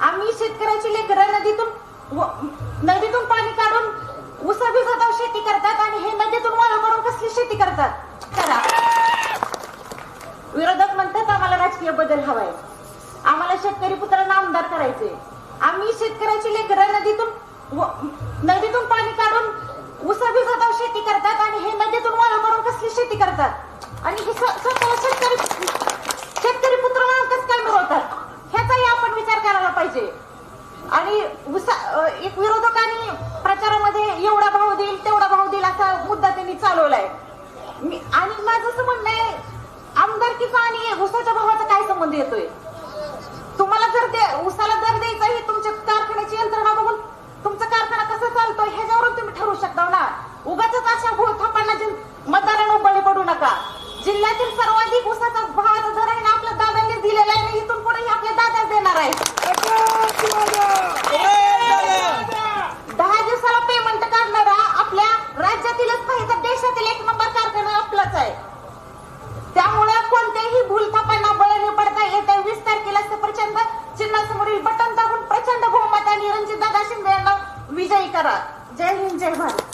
आम्ही शेतकऱ्याची लेकरं नदीतून नदीतून पाणी काढून उसा शेती करतात आणि हे नदीतून वाळू काढून कसली शेती करतात? करा विरोधक म्हणतात आम्हाला राजकीय बदल हवाय. आम्हाला शेतकरी पुत्रांना आमदार करायचे. आम्ही शेतकऱ्याची लेकरं नदीतून नदीतून पाणी काढून उसा शेती करतात आणि हे नदीतून वाळू काढून कसली शेती करतात? आणि हे पाहिजे. आणि एक विरोधकांनी प्रचारामध्ये एवढा भाव देईल तेवढा भाव देईल असा मुद्दा त्यांनी चालवलाय. मी आणि माझं असं म्हणणं आहे आमदारकीचा आणि उसाच्या भावाचा काय संबंध येतोय? तुम्हाला जर ते उसाला दर द्यायचा ही तुमच्या कारखान्याची यंत्रणा बघून तुमचा कारखाना कसा चालतोय ह्याच्यावरून तुम्ही ठरवू शकता ना? उगाच अशा भूल थापांना मतदारांना बळी पडू नका. जिल्ह्यातील सर्व करा. जय हिंद जय भारत.